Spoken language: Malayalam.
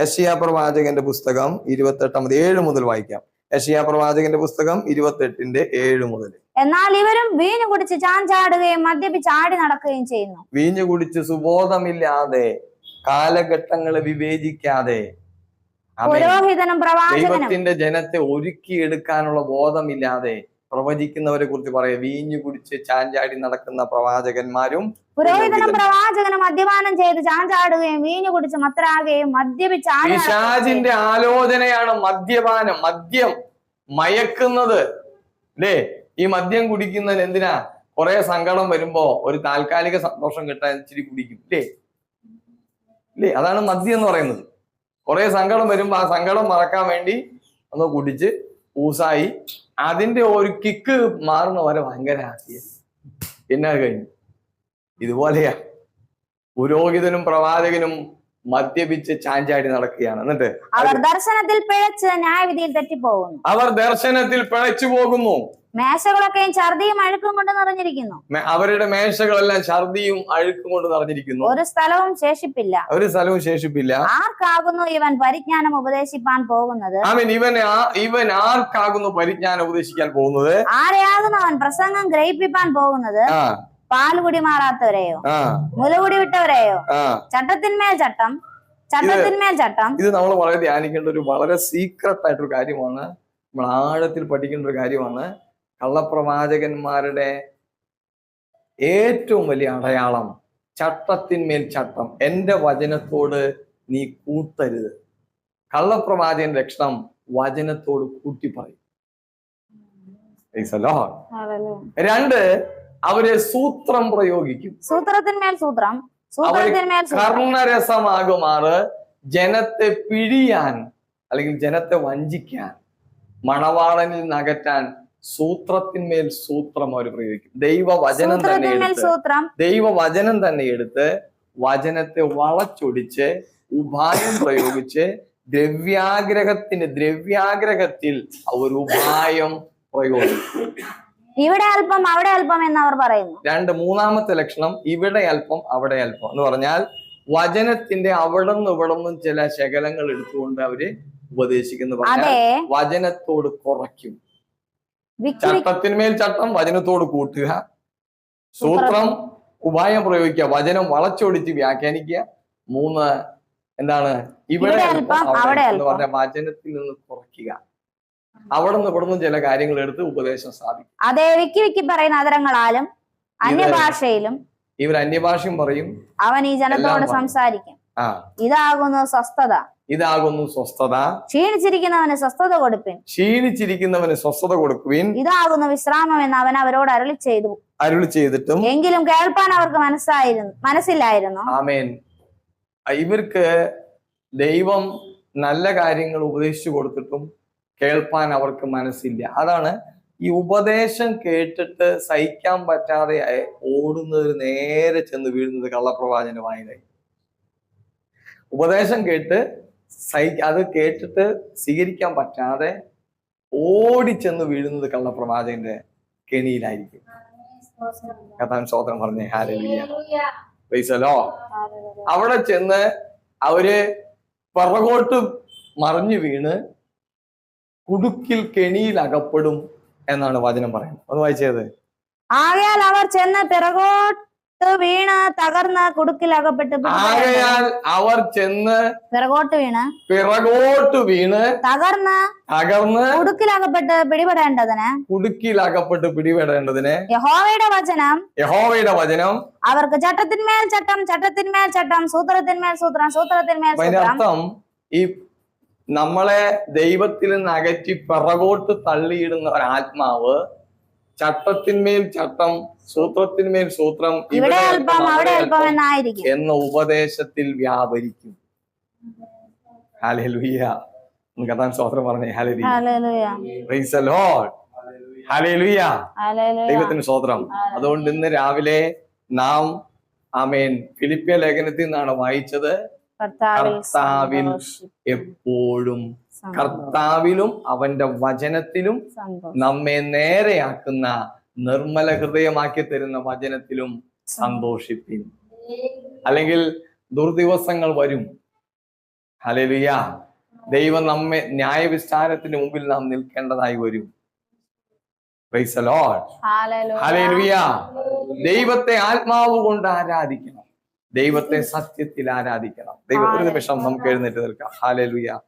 യഷിയ പ്രവാചകന്റെ പുസ്തകം ഇരുപത്തെട്ടാമത് ഏഴ് മുതൽ വായിക്കാം. യഷിയ പ്രവാചകന്റെ പുസ്തകം ഇരുപത്തെട്ടിന്റെ ഏഴ് മുതൽ. എന്നാൽ ഇവരും വീഞ്ഞു കുടിച്ച് ചാഞ്ചാടുകയും മദ്യപിച്ച് ആടി നടക്കുകയും ചെയ്യുന്നു. വീഞ്ഞു കുടിച്ച് സുബോധമില്ലാതെ കാലഘട്ടങ്ങളെ വിവേചിക്കാതെ. പുരോഹിതനും പ്രവാചകനും ദൈവത്തിന്റെ ജനത്തെ ഒരുക്കിയെടുക്കാനുള്ള ബോധമില്ലാതെ പ്രവചിക്കുന്നവരെ കുറിച്ച് പറയാം. വീഞ്ഞു കുടിച്ച് ചാഞ്ചാടി നടക്കുന്ന പ്രവാചകന്മാരും പുരോഹിതനും പ്രവാചകനും മദ്യപാനം ചെയ്ത് ചാഞ്ചാടുകയും വീഞ്ഞു കുടിച്ച് മത്തരാകുകയും മദ്യപിച്ച് പിശാചിന്റെ ആലോചനയാണ് മദ്യപാനം. മദ്യം മയക്കുന്നത്. അല്ലേ ഈ മദ്യം കുടിക്കുന്നതിന് എന്തിനാ? കുറെ സങ്കടം വരുമ്പോ ഒരു താൽക്കാലിക സന്തോഷം കിട്ടാൻ ഇച്ചിരി കുടിക്കും. അല്ലേ ഇല്ലേ അതാണ് മദ്യം എന്ന് പറയുന്നത്. കുറെ സങ്കടം വരുമ്പോ ആ സങ്കടം മറക്കാൻ വേണ്ടി ഒന്ന് കുടിച്ച് ഊസായി അതിന്റെ ഒരു കിക്ക് മാറുന്ന വരെ ഭയങ്കര ഹാപ്പിയ പിന്നെ കഴിഞ്ഞു. ഇതുപോലെയാ. പുരോഹിതനും പ്രവാചകനും മദ്യപിച്ച് ചാഞ്ചാടി നടക്കുകയാണ്. എന്നിട്ട് അവർ ദർശനത്തിൽ പിഴച്ച് ന്യായവിധിയിൽ തെറ്റിപ്പോകുന്നു. അവർ ദർശനത്തിൽ പിഴച്ചു പോകുന്നു. മേശകളൊക്കെയും ഛർദിയും അഴുക്കും കൊണ്ട് നിറഞ്ഞിരിക്കുന്നു. അവരുടെ മേശകളെല്ലാം ഛർദിയും അഴുക്കും കൊണ്ട് നിറഞ്ഞിരിക്കുന്നു. ഒരു സ്ഥലവും ശേഷിപ്പില്ല. ഒരു സ്ഥലവും ശേഷിപ്പില്ല. ആർക്കാകുന്നു ഇവൻ പരിജ്ഞാനം ഉപദേശിപ്പാൻ പോകുന്നത്? അവൻ ഇവൻ ഇവൻ ആർക്കാകുന്നു പരിജ്ഞാനം ഉപദേശിക്കാൻ പോകുന്നത്? ആരെയാകുന്നു അവൻ പ്രസംഗം ഗ്രഹിപ്പിക്കാൻ പോകുന്നത്? പാലുകുടി മാറാത്തവരെയോ? മുല മുലകുടി വിട്ടവരെയോ? ചട്ടത്തിന്മേൽ ചട്ടം ചട്ടത്തിന്മേൽ ചട്ടം. ഇത് നമ്മൾ വളരെ ധ്യാനിക്കേണ്ട ഒരു വളരെ സീക്രട്ട് ആയിട്ടൊരു കാര്യമാണ്. നമ്മൾ ആഴത്തിൽ പഠിക്കേണ്ട ഒരു കാര്യമാണ്. കള്ളപ്രവാചകന്മാരുടെ ഏറ്റവും വലിയ അടയാളം ചട്ടത്തിന്മേൽ ചട്ടം. എന്റെ വചനത്തോട് നീ കൂട്ടരുത്. കള്ളപ്രവാചകൻ ലക്ഷണം വചനത്തോട് കൂട്ടി പറയും രണ്ട് അവരെ സൂത്രം പ്രയോഗിക്കും. സൂത്രത്തിന്മേൽ സൂത്രം. സൂത്രത്തിന്മേൽ സൂത്രം. കർണരസമാകുമാറ് ജനത്തെ പിഴിയാൻ അല്ലെങ്കിൽ ജനത്തെ വഞ്ചിക്കാൻ മണവാളനിൽ നകറ്റാൻ സൂത്രത്തിന്മേൽ സൂത്രം അവർ പ്രയോഗിക്കും. ദൈവവചനം തന്നെ എടുത്ത് ദൈവവചനം തന്നെ എടുത്ത് വചനത്തെ വളച്ചൊടിച്ച് ഉപായം പ്രയോഗിച്ച് ദ്രവ്യാഗ്രഹത്തിന് ദ്രവ്യാഗ്രഹത്തിൽ അവർ ഉപായം പ്രയോഗിക്കും. ഇവിടെ അല്പം അവിടെ അല്പം എന്ന് അവർ പറയുന്നു. രണ്ട് മൂന്നാമത്തെ ലക്ഷണം ഇവിടെ അല്പം അവിടെ അല്പം എന്ന് പറഞ്ഞാൽ വചനത്തിന്റെ അവിടെ നിന്ന് ഇവിടെ നിന്നും ചില ശകലങ്ങൾ എടുത്തുകൊണ്ട് അവർ ഉപദേശിക്കുന്നു വചനത്തോട് കുറയ്ക്കും. ചട്ടത്തിന്മേൽ ചട്ടം വചനത്തോട് കൂട്ടുക. സൂത്രം ഉപായം പ്രയോഗിക്കുക വചനം വളച്ചൊടിച്ച് വ്യാഖ്യാനിക്കുക. മൂന്ന് എന്താണ്? ഇവിടെ. പറഞ്ഞ വചനത്തിൽ നിന്ന് കുറയ്ക്കുക. അവിടെ നിന്ന് ഇവിടെ നിന്നും ചില കാര്യങ്ങൾ എടുത്ത് ഉപദേശം സ്ഥാപിക്കും അതെ വിക്കി വിക്കി പറയുന്ന അതരങ്ങളാലും അന്യഭാഷയിലും ഇവർ അന്യഭാഷയും പറയും. അവൻ ഈ ജനത്തോട് സംസാരിക്കും. ഇതാകുന്നു സ്വസ്ഥത. ഇതാകുന്നു സ്വസ്ഥത. ക്ഷീണിച്ചിരിക്കുന്നവന് സ്വസ്ഥത കൊടുപ്പിൻ. ക്ഷീണിച്ചിരിക്കുന്നവന് സ്വസ്ഥത കൊടുക്കുവിൻ. ഇതാകുന്നു വിശ്രാമം എന്ന് അവൻ അവരോട് അരളി ചെയ്തു. അരുളി ചെയ്തിട്ടും എങ്കിലും കേൾപ്പാൻ അവർക്ക് മനസ്സായിരുന്നു മനസ്സിലായിരുന്നു ആമേൻ. ഇവർക്ക് ദൈവം നല്ല കാര്യങ്ങൾ ഉപദേശിച്ചു കൊടുത്തിട്ടും കേൾപ്പാൻ അവർക്ക് മനസ്സില്ല. അതാണ് ഈ ഉപദേശം കേട്ടിട്ട് സഹിക്കാൻ പറ്റാതെ ഓടുന്നതിന് ഓടുന്നത് നേരെ ചെന്ന് വീഴുന്നത് കള്ളപ്രവാചന വായനയിൽ ഉപദേശം കേട്ട് സഹി അത് കേട്ടിട്ട് സ്വീകരിക്കാൻ പറ്റാതെ ഓടിച്ചെന്ന് വീഴുന്നത് കള്ളപ്രവാചകന്റെ കെണിയിലായിരിക്കും. കഥാൻ സ്തോത്രം പറഞ്ഞേ. ഹാരോ അവിടെ ചെന്ന് അവർ പിറകോട്ട് മറിഞ്ഞു വീണ് കുടുക്കിൽ കെണിയിൽ അകപ്പെടും എന്നാണ് വചനം പറയുന്നത്. അത്. വായിച്ചത് ആകയാൽ അവർ ചെന്ന് പിറകോട്ട് വീണ തകർന്ന് കുടുക്കിൽ അകപ്പെട്ട് ആകയാൽ അവർ ചെന്ന് പിറകോട്ട് വീണ് പിറകോട്ട് വീണ് തകർന്ന് തകർന്ന് കുടുക്കിലകപ്പെട്ട് പിടിപെടേണ്ടതിന് കുടുക്കിൽ അകപ്പെട്ട് പിടിപെടേണ്ടതിന് യഹോവയുടെ വചനം യഹോവയുടെ വചനം അവർക്ക് ചട്ടത്തിന്മേൽ ചട്ടം ചട്ടത്തിന്മേൽ ചട്ടം സൂത്രത്തിന്മേൽ സൂത്രം സൂത്രത്തിന്മേൽ സൂത്രം. അർത്ഥം ഈ നമ്മളെ ദൈവത്തിൽ നിന്ന് അകറ്റി പിറകോട്ട് തള്ളിയിടുന്ന ഒരാത്മാവ് ചട്ടത്തിന്മേൽ ചട്ടം സൂത്രത്തിന്മേൽ സൂത്രം ഇവിടെ എന്ന ഉപദേശത്തിൽ വ്യാപരിക്കും. ഹല്ലേലൂയ ഒന്ന് കഥാൻ പറഞ്ഞേ. ദൈവത്തിന് സ്വോത്രം അതുകൊണ്ട് ഇന്ന് രാവിലെ നാം ആമേൻ. ഫിലിപ്പിയ ലേഖനത്തിൽ നിന്നാണ് വായിച്ചത്. കർത്താവിൽ എപ്പോഴും. കർത്താവിലും അവന്റെ വചനത്തിലും. നമ്മെ നേരെയാക്കുന്ന നിർമ്മല ഹൃദയമാക്കി തരുന്ന വചനത്തിലും സന്തോഷിപ്പിൻ. അല്ലെങ്കിൽ ദുർദിവസങ്ങൾ വരും. ഹലലിയ ദൈവം നമ്മെ ന്യായവിസ്താരത്തിന് മുമ്പിൽ നാം നിൽക്കേണ്ടതായി വരും. ദൈവത്തെ ആത്മാവ് കൊണ്ട് ആരാധിക്കണം. ദൈവത്തെ സത്യത്തിൽ ആരാധിക്കണം. ദൈവം ഒരു നിമിഷം നമുക്ക് എഴുന്നേറ്റ് നിൽക്കാം. ഹാലേലുയ